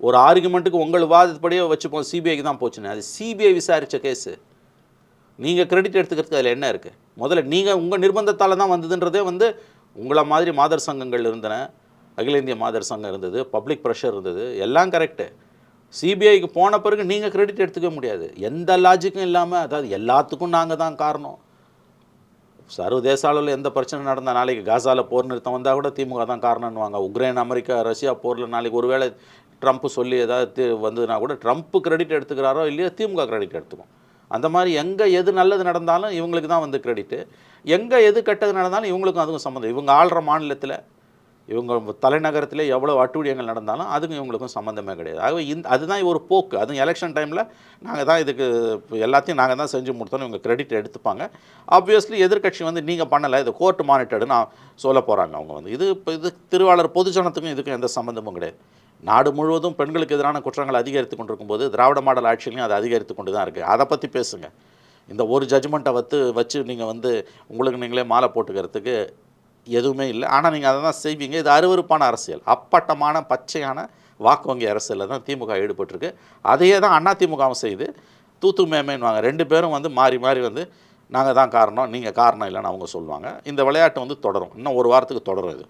ஒரு ஆர்குமெண்ட்டுக்கு உங்கள் வாதப்படியே வச்சுப்போம். சிபிஐக்கு தான் போச்சுன்னு. அது சிபிஐ விசாரித்த கேஸு நீங்கள் கிரெடிட் எடுத்துக்கிறதுக்கு அதில் என்ன இருக்குது முதல்ல நீங்கள் உங்கள் நிர்பந்தத்தால் தான் வந்ததுன்றதே வந்து உங்களை மாதிரி மாதர் சங்கங்கள் இருந்தன. அகில இந்திய மாதர் சங்கம் இருந்தது பப்ளிக் ப்ரெஷர் இருந்தது எல்லாம் கரெக்டு சிபிஐக்கு போன பிறகு நீங்கள் கிரெடிட் எடுத்துக்க முடியாது. எந்த லாஜிக்கும் இல்லாமல் அதாவது எல்லாத்துக்கும் நாங்கள் தான் காரணம். சர்வதேச அளவில் எந்த பிரச்சனை நடந்தால் நாளைக்கு காசாவில் போர் நிறுத்தம் வந்தால் கூட திமுக தான் காரணம்னுவாங்க உக்ரைன் அமெரிக்கா ரஷ்யா போரில் நாளைக்கு ஒருவேளை ட்ரம்ப் சொல்லி ஏதாவது வந்ததுன்னா கூட ட்ரம்ப் கிரெடிட் எடுத்துக்கிறாரோ இல்லையோ திமுக கிரெடிட் எடுத்துக்கும். அந்த மாதிரி எங்கே எது நல்லது நடந்தாலும் இவங்களுக்கு தான் வந்து கிரெடிட்டு எங்கே எது கெட்டது நடந்தாலும் இவங்களுக்கும் அதுக்கும் சம்மந்தம். இவங்க ஆள்ற மாநிலத்தில் இவங்க தலைநகரத்தில் எவ்வளோ அட்டூழியங்கள் நடந்தாலும் அதுக்கும் இவங்களுக்கும் சம்மந்தமே கிடையாது. ஆகவே இந்த அதுதான் ஒரு போக்கு. அதுவும் எலெக்ஷன் டைமில் நாங்கள் தான் இதுக்கு எல்லாத்தையும் நாங்கள் தான் செஞ்சு முடித்தோன்னு இவங்க கிரெடிட் எடுத்துப்பாங்க. ஆப்வியஸ்லி எதிர்கட்சி வந்து நீங்கள் பண்ணலை இது கோர்ட் மானிட்டர்டு சொல்ல போகிறாங்க அவங்க வந்து. இது இப்போ இது திருவாளர் பொதுஜனத்துக்கும் இதுக்கும் எந்த சம்மந்தமும் கிடையாது. நாடு முழுவதும் பெண்களுக்கு எதிரான குற்றங்கள் அதிகரித்து கொண்டிருக்கும் போது திராவிட மாடல் ஆட்சியிலையும் அது அதிகரித்து கொண்டு தான் இருக்குது அதை பற்றி பேசுங்க. இந்த ஒரு ஜட்ஜ்மெண்ட்டை வத்து வச்சு நீங்கள் வந்து உங்களுக்கு நீங்களே மாலை போட்டுக்கிறதுக்கு எதுவுமே இல்லை. ஆனால் நீங்கள் அதை தான் செய்வீங்க. இது அருவருப்பான அரசியல். அப்பட்டமான பச்சையான வாக்கு வங்கி அரசியலில் தான் திமுக ஈடுபட்டிருக்கு. அதையே தான் அண்ணா திமுகவும் செய்து தூத்து மேமேன்வாங்க ரெண்டு பேரும் வந்து மாறி மாறி வந்து நாங்கள் தான் காரணம். நீங்கள் காரணம் இல்லைன்னு அவங்க சொல்லுவாங்க. இந்த விளையாட்டு வந்து தொடரும். இன்னும் ஒரு வாரத்துக்கு தொடரும் இது.